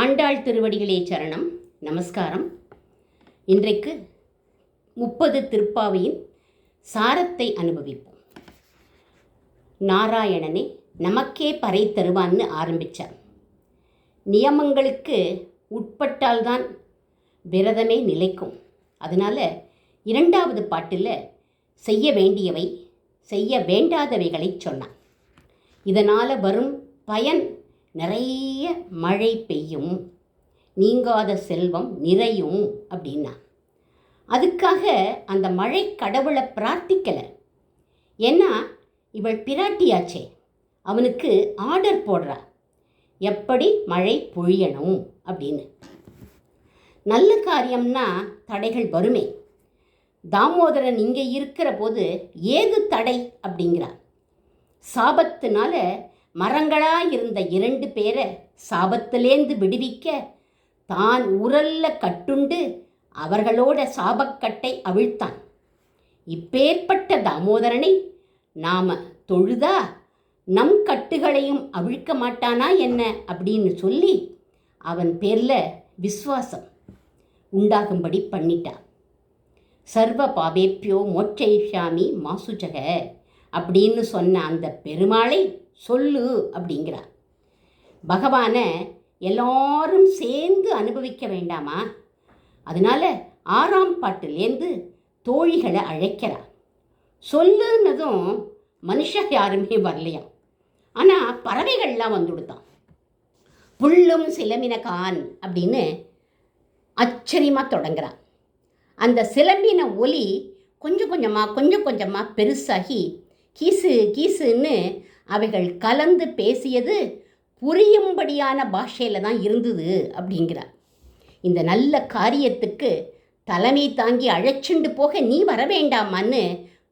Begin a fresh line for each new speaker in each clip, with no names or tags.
ஆண்டாள் திருவடிகளே சரணம் நமஸ்காரம் இன்றைக்கு முப்பது திருப்பாவையின் சாரத்தை அனுபவிப்போம் நாராயணனே நமக்கே பறை தருவான்னு ஆரம்பித்தார் நியமங்களுக்கு உட்பட்டால்தான் விரதமே நிலைக்கும் அதனால் இரண்டாவது பாட்டில் செய்ய வேண்டியவை செய்ய வேண்டாதவைகளை சொன்னான் இதனால் வரும் பயன் நிறைய மழை பெய்யும் நீங்காத செல்வம் நிறையும் அப்படின்னா அதுக்காக அந்த மழை கடவுளை பிரார்த்திக்கலை ஏன்னா இவள் பிராட்டியாச்சே அவனுக்கு ஆர்டர் போடுறா எப்படி மழை பொழியணும் அப்படின்னு நல்ல காரியம்னா தடைகள் வருமே தாமோதரன் இங்கே இருக்கிற போது ஏது தடை அப்படிங்கிறார் சாபத்தினால மரங்களாயிருந்த இரண்டு பேரை சாபத்திலேந்து விடுவிக்க தான் உரல்ல கட்டுண்டு அவர்களோட சாபக்கட்டை அவிழ்த்தான் இப்பேற்பட்ட தாமோதரனை நாம் தொழுதா நம் கட்டுகளையும் அவிழ்க்க மாட்டானா என்ன அப்படின்னு சொல்லி அவன் பேரில் விஸ்வாசம் உண்டாகும்படி பண்ணிட்டான் சர்வ பாபேப்பியோ மோட்சயிஷாமி மாசுஜக அப்படின்னு சொன்ன அந்த பெருமாளை சொல்லு அப்படிங்கிறார் பகவானை எல்லாரும் சேர்ந்து அனுபவிக்க வேண்டாமா அதனால் ஆறாம் பாட்டுலேருந்து தோழிகளை அழைக்கிறார் சொல்லுன்னதும் மனுஷ யாருமே வரலையாம் ஆனால் பறவைகள்லாம் வந்துடுதான் புல்லும் சிலமினகான் அப்படின்னு அச்சரியமாக தொடங்குறான் அந்த சிலம்பின ஒலி கொஞ்சம் கொஞ்சமாக கொஞ்சம் கொஞ்சமாக பெருசாகி கீசு கீசுன்னு அவைகள் கலந்து பேசியது புரியும்படியான பாஷையில் தான் இருந்தது அப்படிங்கிறார் இந்த நல்ல காரியத்துக்கு தலைமை தாங்கி அழைச்சிண்டு போக நீ வர வேண்டாமான்னு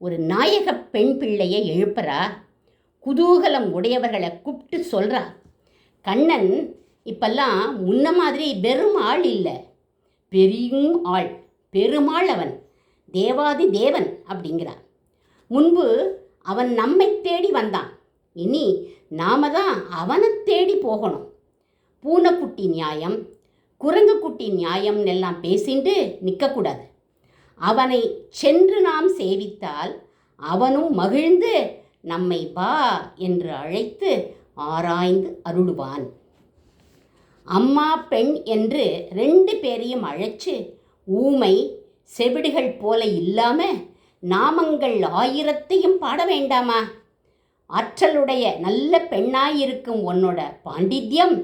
ஒரு நாயக பெண் பிள்ளையை எழுப்புறா குதூகலம் உடையவர்களை கூப்பிட்டு சொல்கிறா கண்ணன் இப்பெல்லாம் முன்ன மாதிரி வெறும் ஆள் இல்லை பெரியும் ஆள் பெருமாள் அவன் தேவாதி தேவன் அப்படிங்கிறான் முன்பு அவன் நம்மை தேடி வந்தான் இனி நாம தான் அவனை தேடி போகணும் பூனைக்குட்டி நியாயம் குரங்குக்குட்டி நியாயம்னு எல்லாம் பேசிண்டு நிற்கக்கூடாது அவனை சென்று நாம் சேவித்தால் அவனும் மகிழ்ந்து நம்மை வா என்று அழைத்து ஆராய்ந்து அருளுவான் அம்மா பெண் என்று ரெண்டு பேரையும் அழைச்சு ஊமை செவிடுகள் போல இல்லாமல் நாமங்கள் ஆயிரத்தையும் பாட வேண்டாமா ஆற்றலுடைய நல்ல பெண்ணாயிருக்கும் உன்னோட பாண்டித்யம்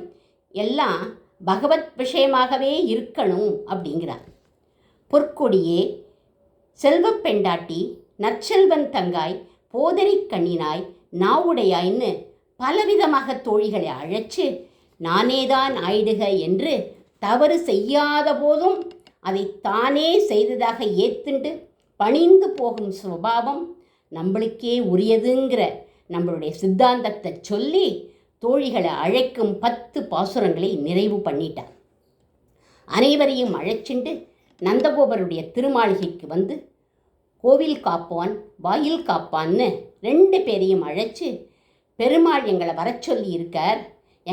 எல்லாம் பகவத் விஷயமாகவே இருக்கணும் அப்படிங்கிறார் பொற்கொடியே செல்வப்பெண்டாட்டி பெண்டாட்டி நற்செல்வன் தங்காய் போதரிக் கண்ணினாய் நாவுடையாய்ன்னு பலவிதமாக தோழிகளை அழைச்சு நானேதான் ஆயிடுக என்று தவறு செய்யாத போதும் அதை தானே செய்ததாக ஏத்துண்டு பணிந்து போகும் சுபாவம் நம்மளுக்கே உரியதுங்கிற நம்மளுடைய சித்தாந்தத்தை சொல்லி தோழிகளை அழைக்கும் பத்து பாசுரங்களை நிறைவு பண்ணிட்டார் அனைவரையும் அழைச்சிண்டு நந்தகோபருடைய திருமாளிகைக்கு வந்து கோவில் காப்பான் வாயில் காப்பான்னு ரெண்டு பேரையும் அழைச்சி பெருமாள் எங்களை வர சொல்லி இருக்கார்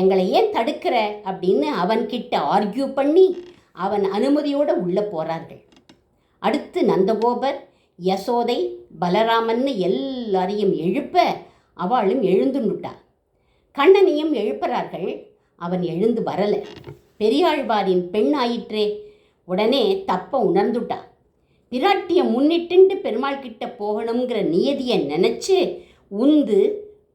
எங்களை ஏன் தடுக்கிற அப்படின்னு அவன்கிட்ட ஆர்கியூ பண்ணி அவன் அனுமதியோடு உள்ளே போகிறார்கள் அடுத்து நந்தகோபர் யசோதை பலராமன்னு எல்லாரையும் எழுப்ப அவளும் எழுந்து கண்ணனையும் எழுப்புறார்கள் அவன் எழுந்து வரல பெரியாழ்வாரின் பெண் ஆயிற்றே உடனே தப்ப உணர்ந்துட்டான் பிராட்டிய முன்னிட்டு பெருமாள் கிட்ட போகணுங்கிற நியதியை நினச்சி உந்து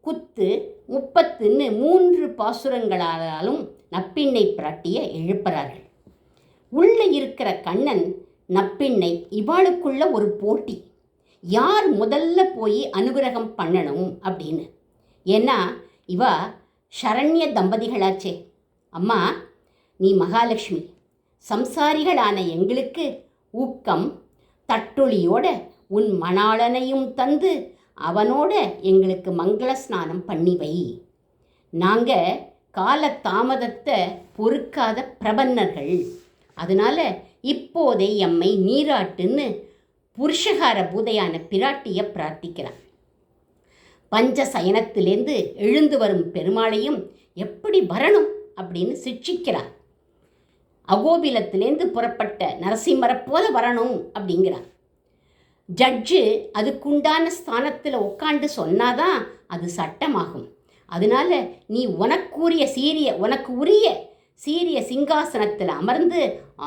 குத்து முப்பத்துன்னு மூன்று பாசுரங்களாலும் நப்பிண்ணை பிராட்டியை எழுப்புறார்கள் உள்ளே இருக்கிற கண்ணன் நப்பிண்ணை இவாளுக்குள்ள ஒரு போட்டி யார் முதல்ல போய் அனுகிரகம் பண்ணணும் அப்படின்னு ஏன்னா இவா ஷரண்ய தம்பதிகளாச்சே அம்மா நீ மகாலட்சுமி சம்சாரிகளான எங்களுக்கு ஊக்கம் தட்டொழியோட உன் மணாளனையும் தந்து அவனோட எங்களுக்கு மங்கள ஸ்நானம் பண்ணி வை நாங்கள் கால தாமதத்தை பொறுக்காத பிரபன்னர்கள் அதனால் இப்போதே எம்மை நீராட்டுன்னு புருஷகார பூதையான பிராட்டியை பிரார்த்திக்கிறான் பஞ்ச சயனத்திலேருந்து எழுந்து வரும் பெருமாளையும் எப்படி வரணும் அப்படின்னு சிக்ஷிக்கிறார் அகோபிலத்திலேருந்து புறப்பட்ட நரசிம்மரை போல வரணும் அப்படிங்கிறான் ஜட்ஜு அதுக்குண்டான ஸ்தானத்தில் உட்காண்டு சொன்னாதான் அது சட்டமாகும் அதனால நீ உனக்குரிய சீரிய உனக்கு உரிய சீரிய சிங்காசனத்தில் அமர்ந்து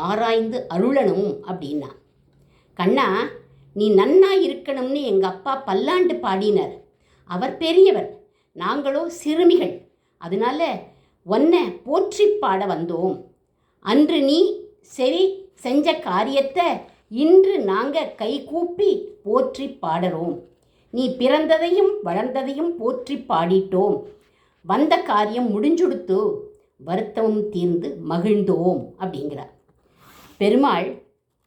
ஆராய்ந்து அருளணும் அப்படின்னா கண்ணா நீ நன்னா இருக்கணும்னு எங்கள் அப்பா பல்லாண்டு பாடினார் அவர் பெரியவர் நாங்களோ சிறுமிகள் அதனால உன்னை போற்றி பாட வந்தோம் அன்று நீ சரி செஞ்ச காரியத்தை இன்று நாங்கள் கைகூப்பி போற்றி பாடுறோம் நீ பிறந்ததையும் வளர்ந்ததையும் போற்றி பாடிட்டோம் வந்த காரியம் முடிஞ்சுடுத்து வருத்தமும் தீர்ந்து மகிழ்ந்தோம் அப்படிங்கிறார் பெருமாள்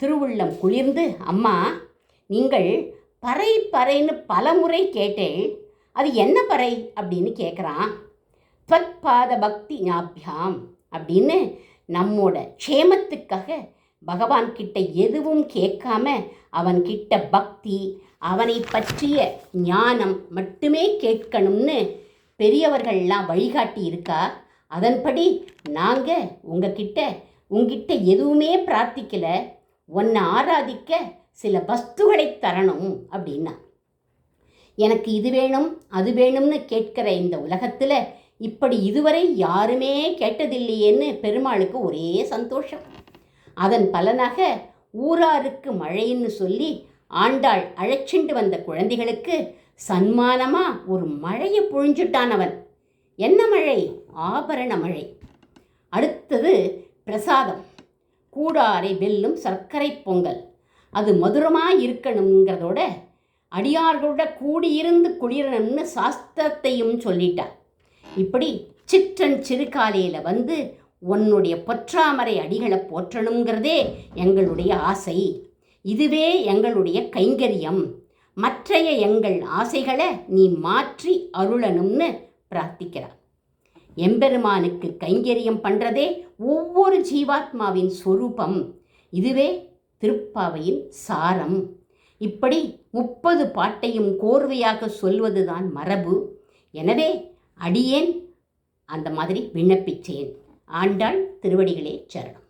திருவுள்ளம் குளிர்ந்து அம்மா நீங்கள் பறை பறைன்னு பலமுறை கேட்டேன் அது என்ன பறை அப்படின்னு கேட்குறான் ஃபத் பாத பக்தி ஞாபியாம் அப்படின்னு நம்மோட க்ஷேமத்துக்காக பகவான் கிட்ட எதுவும் கேட்காம அவன் கிட்ட பக்தி அவனை பற்றிய ஞானம் மட்டுமே கேட்கணும்னு பெரியவர்கள்லாம் வழிகாட்டி இருக்கா அதன்படி நாங்கள் உங்ககிட்ட உங்ககிட்ட எதுவுமே பிரார்த்திக்கலை உன்னை ஆராதிக்க சில வஸ்துகளை தரணும் அப்படின்னா எனக்கு இது வேணும் அது வேணும்னு கேட்கிற இந்த உலகத்தில் இப்படி இதுவரை யாருமே கேட்டதில்லையேன்னு பெருமாளுக்கு ஒரே சந்தோஷம் அதன் பலனாக ஊராருக்கு மழைன்னு சொல்லி ஆண்டாள் அழைச்சிண்டு வந்த குழந்தைகளுக்கு சன்மானமாக ஒரு மழையை புழிஞ்சுட்டானவன் என்ன மழை ஆபரண மழை அடுத்தது பிரசாதம் கூடாரை வெல்லும் சர்க்கரை பொங்கல் அது மதுரமாக இருக்கணுங்கிறதோட அடியார்களோட கூடியிருந்து குளிரணும்னு சாஸ்திரத்தையும் சொல்லிட்டார் இப்படி சிற்றன் சிறுகாலையில் வந்து உன்னுடைய பொற்றாமரை அடிகளை போற்றணுங்கிறதே எங்களுடைய ஆசை இதுவே எங்களுடைய கைங்கரியம் மற்றைய எங்கள் ஆசைகளை நீ மாற்றி அருளணும்னு பிரார்த்திக்கிறார் எம்பெருமானுக்கு கைங்கரியம் பண்ணுறதே ஒவ்வொரு ஜீவாத்மாவின் சொரூபம் இதுவே திருப்பாவையின் சாரம் இப்படி முப்பது பாட்டையும் கோர்வையாக சொல்வதுதான் மரபு எனவே அடியேன் அந்த மாதிரி விண்ணப்பிச்சேன் ஆண்டாள் திருவடிகளே சரணம்